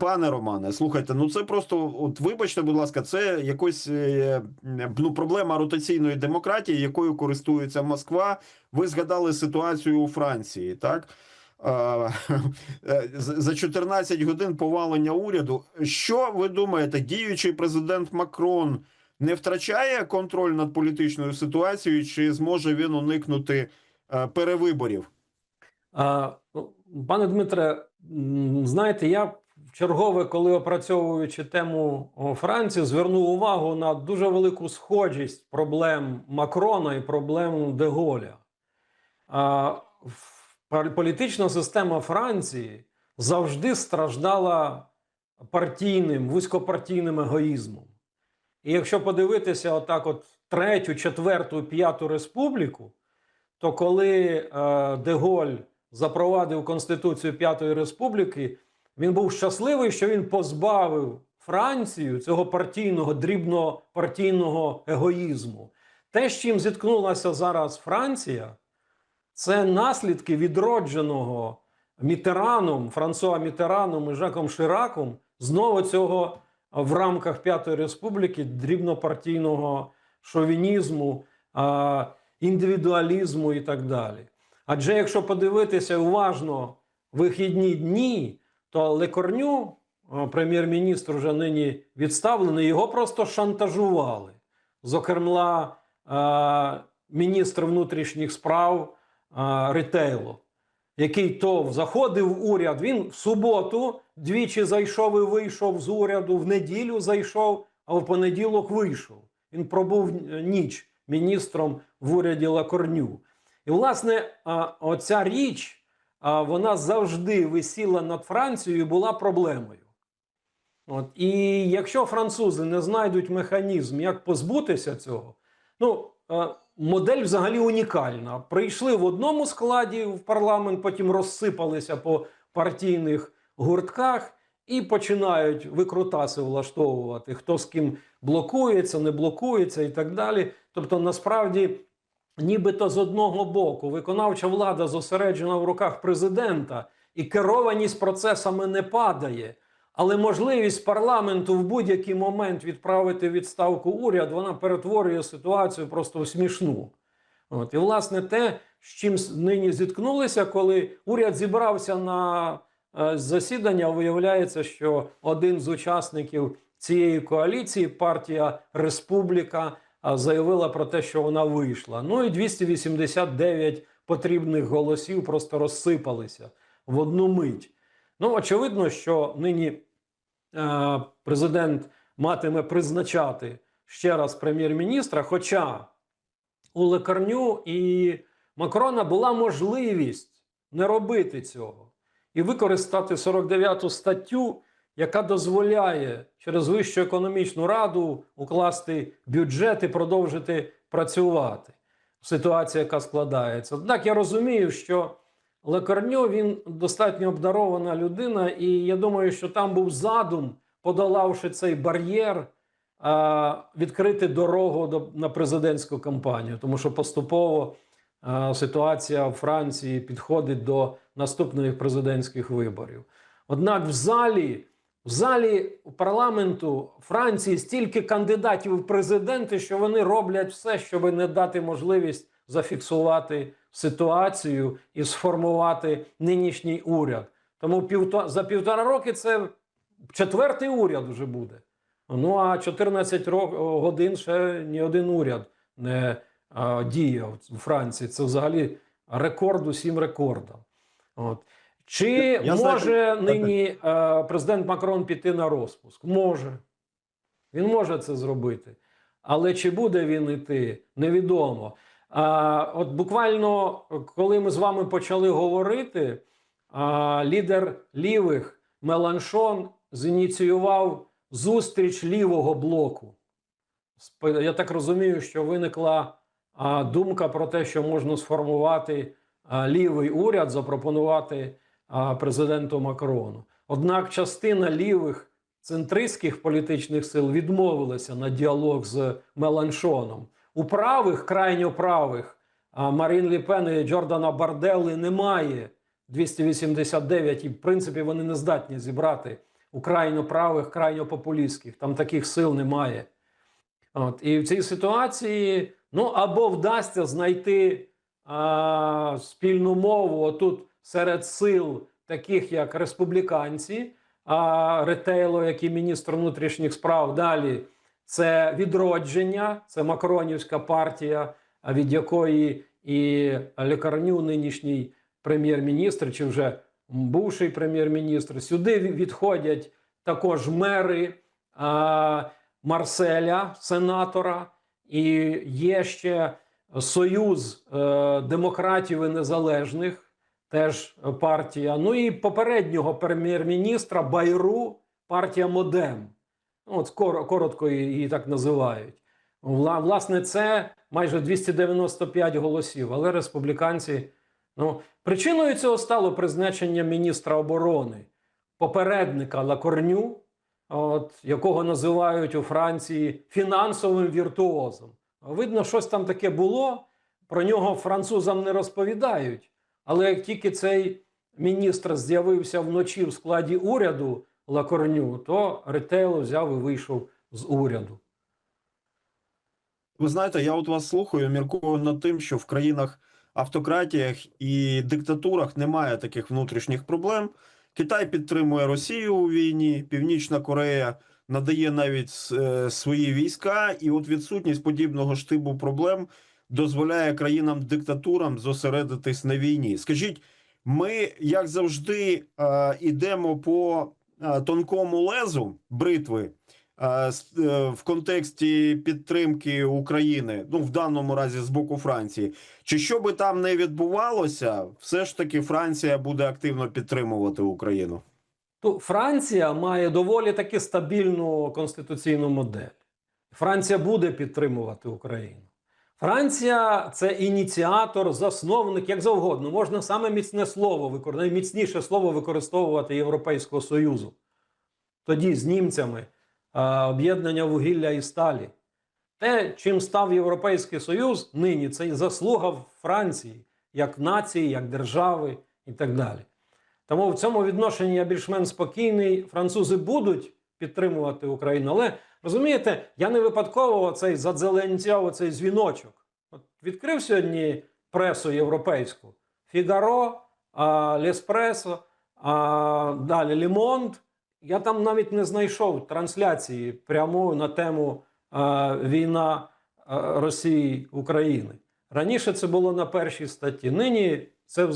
пане Романе, слухайте, ну це просто, от вибачте, будь ласка, це якось е, ну, проблема ротаційної демократії, якою користується Москва. Ви згадали ситуацію у Франції, так? Е, За 14 годин повалення уряду. Що ви думаєте, діючий президент Макрон не втрачає контроль над політичною ситуацією, чи зможе він уникнути е, перевиборів? А, ну, Пане Дмитре, знаєте, я чергове, коли опрацьовуючи тему Франції, звернув увагу на дуже велику схожість проблем Макрона і проблем Деголя. Політична система Франції завжди страждала партійним, вузькопартійним егоїзмом. І якщо подивитися, отак, от третю, четверту, п'яту республіку, то коли е, Деголь запровадив Конституцію П'ятої Республіки, він був щасливий, що він позбавив Францію цього партійного, дрібнопартійного егоїзму. Те, з чим зіткнулася зараз Франція, це наслідки відродженого Мітераном, Франсуа Мітераном і Жаком Шираком знову цього в рамках П'ятої Республіки дрібнопартійного шовінізму, індивідуалізму і так далі. Адже якщо подивитися уважно вихідні дні, то Лекорню, е, прем'єр-міністр вже нині відставлений, його просто шантажували. Зокрема, е, міністр внутрішніх справ е, Ретейло, який то заходив в уряд, він в суботу двічі зайшов і вийшов з уряду, в неділю зайшов, а в понеділок вийшов. Він пробув ніч міністром в уряді Лакорню. І, власне, оця річ вона завжди висіла над Францією і була проблемою. От. І якщо французи не знайдуть механізм, як позбутися цього, ну, е, модель взагалі унікальна. Прийшли в одному складі в парламент, потім розсипалися по партійних гуртках і починають викрутаси влаштовувати, хто з ким блокується, не блокується і так далі. Тобто, насправді, нібито з одного боку виконавча влада зосереджена в руках президента, і керованість процесами не падає. Але можливість парламенту в будь-який момент відправити відставку уряд, вона перетворює ситуацію просто в смішну. От. І, власне, те, з чим нині зіткнулися, коли уряд зібрався на е, засідання, виявляється, що один з учасників цієї коаліції, партія Республіка, заявила про те, що вона вийшла. Ну і 289 потрібних голосів просто розсипалися в одну мить. Ну, очевидно, що нині е, президент матиме призначати ще раз прем'єр-міністра. Хоча у Лекарню і Макрона була можливість не робити цього і використати 49 статтю, яка дозволяє через Вищу економічну раду укласти бюджет і продовжити працювати. Ситуація, яка складається. Однак я розумію, що Лекарньо він достатньо обдарована людина, і я думаю, що там був задум, подолавши цей бар'єр, відкрити дорогу на президентську кампанію, тому що поступово ситуація в Франції підходить до наступних президентських виборів. Однак в залі, в залі парламенту Франції стільки кандидатів в президенти, що вони роблять все, щоб не дати можливість зафіксувати ситуацію і сформувати нинішній уряд. Тому за півтора роки це четвертий уряд вже буде. Ну а 14 ро- годин ще ні один уряд не а, діяв у Франції. Це взагалі рекорд усім рекордам. От. Чи Я може так, нині е, президент Макрон піти на розпуск? Може. Він може це зробити. Але чи буде він іти, невідомо. А, от буквально, коли ми з вами почали говорити, а, лідер лівих Меланшон зініціював зустріч лівого блоку. Я так розумію, що виникла а, думка про те, що можна сформувати а, лівий уряд, запропонувати президенту Макрону. Однак частина лівих центристських політичних сил відмовилася на діалог з Меланшоном. У правих, крайньо правих, Марін Ліпен і Джордана Барделли немає 289, і в принципі вони не здатні зібрати у крайньо правих, крайньо популістських. Там таких сил немає. От, і в цій ситуації ну або вдасться знайти а, спільну мову отут серед сил, таких як республіканці, а Ретейло, який міністр внутрішніх справ, далі це відродження, це Макронівська партія, від якої і лікарню нинішній прем'єр-міністр, чи вже бувший прем'єр-міністр, сюди відходять також мери а, Марселя, сенатора, і є ще Союз е, демократів і незалежних, теж партія. Ну і попереднього прем'єр-міністра Байру, партія Модем. Ну, От коротко її так називають. Вла- Власне, це майже 295 голосів, але республіканці. Ну, причиною цього стало призначення міністра оборони, попередника Лакорню, от, якого називають у Франції фінансовим віртуозом. Видно, щось там таке було. Про нього французам не розповідають. Але як тільки цей міністр з'явився вночі в складі уряду Лакорню, то Ретейло взяв і вийшов з уряду. Ви знаєте, я от вас слухаю, міркую над тим, що в країнах автократіях і диктатурах немає таких внутрішніх проблем. Китай підтримує Росію у війні, Північна Корея надає навіть е, свої війська, і от відсутність подібного штибу проблем дозволяє країнам-диктатурам зосередитись на війні. Скажіть, ми, як завжди, е, йдемо по е, тонкому лезу бритви. е, е, в контексті підтримки України, ну в даному разі з боку Франції, чи що би там не відбувалося, все ж таки Франція буде активно підтримувати Україну. То Франція має доволі таки стабільну конституційну модель. Франція буде підтримувати Україну. Франція це ініціатор, засновник, як завгодно. Можна саме міцне слово найміцніше слово використовувати Європейського Союзу. Тоді з німцями об'єднання вугілля і сталі. Те, чим став Європейський Союз нині, це і заслуга Франції як нації, як держави і так далі. Тому в цьому відношенні я більш-менш спокійний. Французи будуть підтримувати Україну. Але розумієте, я не випадково цей задзеленцяв, цей дзвіночок. От відкрив сьогодні пресу європейську: Фігаро, Леспресо, далі Лімонт. Я там навіть не знайшов трансляції прямої на тему війна Росії України. Раніше це було на першій статті. Нині це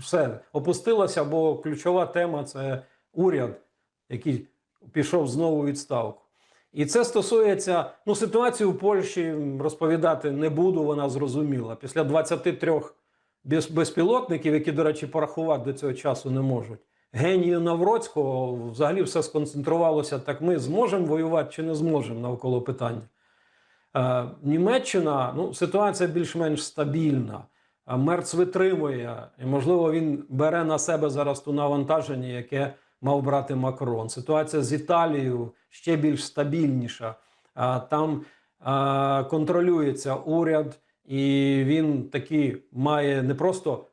все опустилося, бо ключова тема це уряд, який пішов знову відставку. І це стосується ну, ситуації в Польщі розповідати не буду, вона зрозуміла. Після 23 безпілотників, які, до речі, порахувати до цього часу не можуть. Генію Навроцького взагалі все сконцентрувалося так: ми зможемо воювати чи не зможемо навколо питання. Е, Німеччина, ну, ситуація більш-менш стабільна. Мерц витримує, і, можливо, він бере на себе зараз ту навантаження, яке мав брати Макрон. Ситуація з Італією ще більш стабільніша. Там контролюється уряд, і він такі має не просто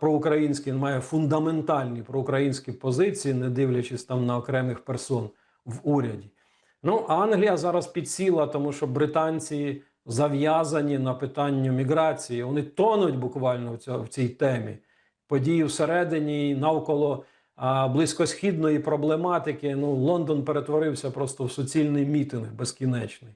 проукраїнські, він має фундаментальні проукраїнські позиції, не дивлячись там на окремих персон в уряді. Ну, а Англія зараз підсіла, тому що британці зав'язані на питанню міграції. Вони тонуть буквально в, цій темі. Події всередині навколо близькосхідної проблематики. Ну, Лондон перетворився просто в суцільний мітинг безкінечний.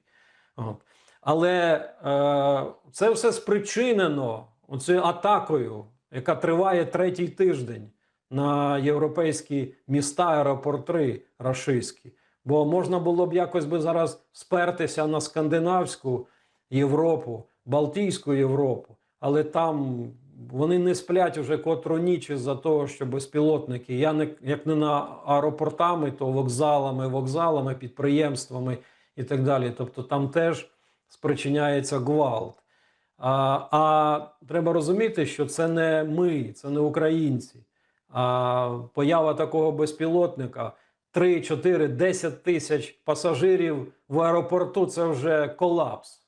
От. Але е, це все спричинено оцею атакою, яка триває третій тиждень на європейські міста, аеропорти рашистські. Бо можна було б якось би зараз спертися на скандинавську Європу, Балтійську Європу, але там вони не сплять уже котру ніч із-за того, що безпілотники, я не як не на аеропортами, то вокзалами, вокзалами, підприємствами і так далі. Тобто там теж спричиняється гвалт. А, а треба розуміти, що це не ми, це не українці. А поява такого безпілотника 3, 4, 10 тисяч пасажирів в аеропорту це вже колапс.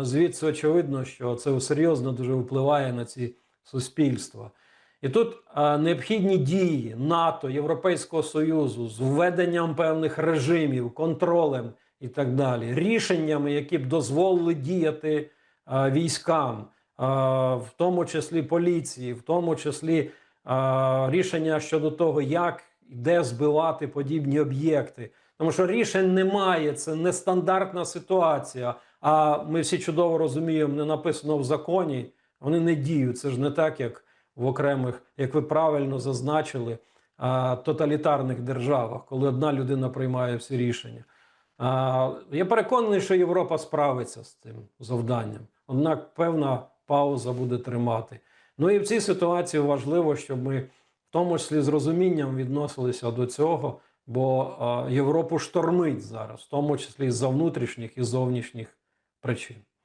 Звідси очевидно, що це серйозно дуже впливає на ці суспільства. І тут необхідні дії НАТО, Європейського Союзу з введенням певних режимів, контролем і так далі, рішеннями, які б дозволили діяти військам, в тому числі поліції, в тому числі рішення щодо того, як і де збивати подібні об'єкти. Тому що рішень немає, це нестандартна ситуація. А ми всі чудово розуміємо, не написано в законі, вони не діють. Це ж не так, як в окремих, як ви правильно зазначили, тоталітарних державах, коли одна людина приймає всі рішення. Я переконаний, що Європа справиться з цим завданням. Однак певна пауза буде тримати. Ну і в цій ситуації важливо, щоб ми в тому числі з розумінням відносилися до цього, бо Європу штормить зараз, в тому числі з-за внутрішніх і зовнішніх причин.